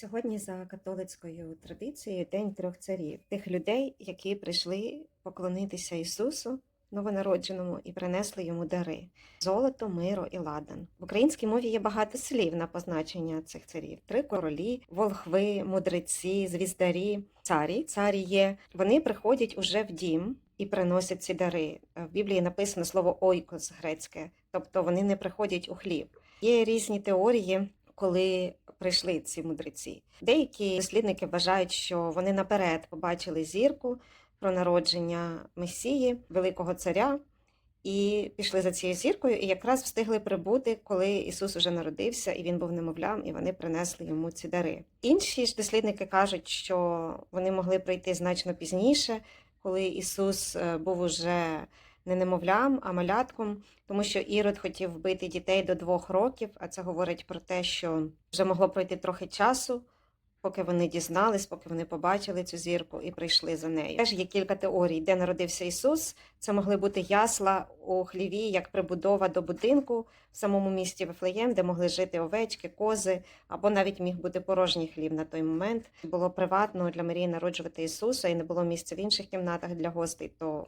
Сьогодні за католицькою традицією День трьох царів, тих людей, які прийшли поклонитися Ісусу новонародженому і принесли йому дари золото, миро і ладан. В українській мові є багато слів на позначення цих царів: три королі, волхви, мудреці, звіздарі, царі. Царі є. Вони приходять уже в дім і приносять ці дари. В Біблії написано слово ойкос грецьке, тобто вони не приходять у хліб. Є різні теорії, коли прийшли ці мудреці. Деякі дослідники вважають, що вони наперед побачили зірку про народження Месії, великого царя, і пішли за цією зіркою, і якраз встигли прибути, коли Ісус уже народився, і він був немовлям, і вони принесли йому ці дари. Інші ж дослідники кажуть, що вони могли прийти значно пізніше, коли Ісус е, був уже не немовлям, а малятком, тому що Ірод хотів вбити дітей до двох років, а це говорить про те, що вже могло пройти трохи часу, поки вони дізнались, поки вони побачили цю зірку і прийшли за нею. Теж є кілька теорій, де народився Ісус. Це могли бути ясла у хліві, як прибудова до будинку в самому місті Вифлеєм, де могли жити овечки, кози, або навіть міг бути порожній хлів на той момент. Було приватно для Марії народжувати Ісуса, і не було місця в інших кімнатах для гостей, то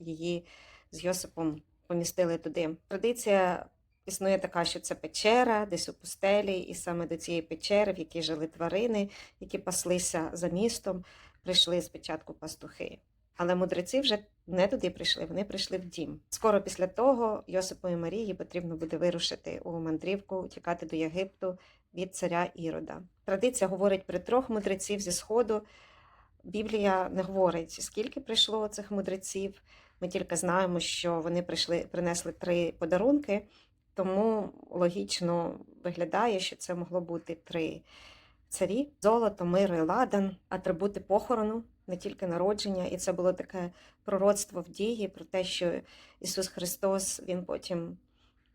її з Йосипом помістили туди. Традиція існує така, що це печера, десь у пустелі, і саме до цієї печери, в якій жили тварини, які паслися за містом, прийшли спочатку пастухи. Але мудреці вже не туди прийшли, вони прийшли в дім. Скоро після того Йосипу і Марії потрібно буде вирушити у мандрівку, тікати до Єгипту від царя Ірода. Традиція говорить про трьох мудреців зі сходу. Біблія не говорить, скільки прийшло цих мудреців. Ми тільки знаємо, що вони прийшли, принесли три подарунки, тому логічно виглядає, що це могло бути три царі: золото, миро і ладан, атрибути похорону, не тільки народження. І це було таке пророцтво в дії про те, що Ісус Христос Він потім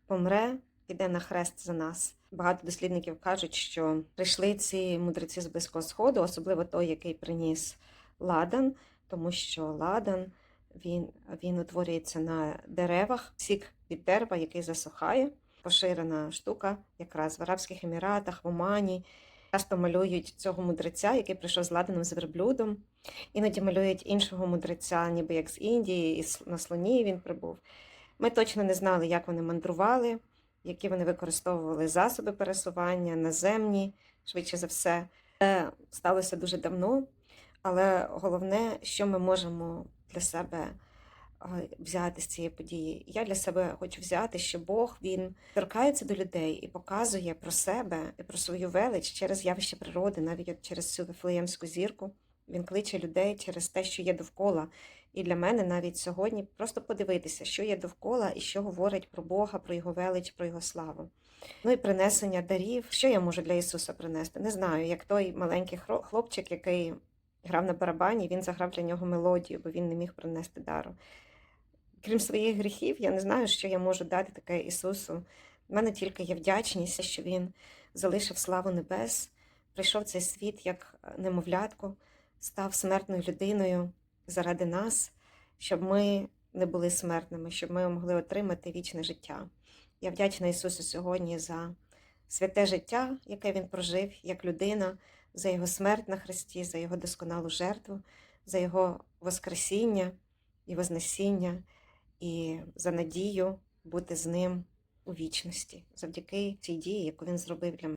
помре, піде на хрест за нас. Багато дослідників кажуть, що прийшли ці мудреці з Близького Сходу, особливо той, який приніс ладан, тому що ладан він, він утворюється на деревах, сік від дерева, який засухає. Поширена штука, якраз в Арабських Еміратах, в Омані. Часто малюють цього мудреця, який прийшов з ладаном з верблюдом. Іноді малюють іншого мудреця, ніби як з Індії, і на слоні він прибув. Ми точно не знали, як вони мандрували, які вони використовували засоби пересування, наземні, швидше за все. Це сталося дуже давно, але головне, що ми можемо для себе взяти з цієї події. Я для себе хочу взяти, що Бог він торкається до людей і показує про себе і про свою велич через явище природи, навіть от через цю вифлеємську зірку. Він кличе людей через те, що є довкола. І для мене навіть сьогодні просто подивитися, що є довкола і що говорить про Бога, про його велич, про його славу. Ну і принесення дарів. Що я можу для Ісуса принести? Не знаю, як той маленький хлопчик, який грав на барабані, він заграв для нього мелодію, бо він не міг принести дару. Крім своїх гріхів, я не знаю, що я можу дати таке Ісусу. У мене тільки є вдячність, що Він залишив славу небес, прийшов цей світ як немовлятко, став смертною людиною заради нас, щоб ми не були смертними, щоб ми могли отримати вічне життя. Я вдячна Ісусу сьогодні за святе життя, яке Він прожив як людина, за Його смерть на Христі, за Його досконалу жертву, за Його Воскресіння і Вознесіння, і за надію бути з ним у вічності, завдяки цій дії, яку він зробив для мене.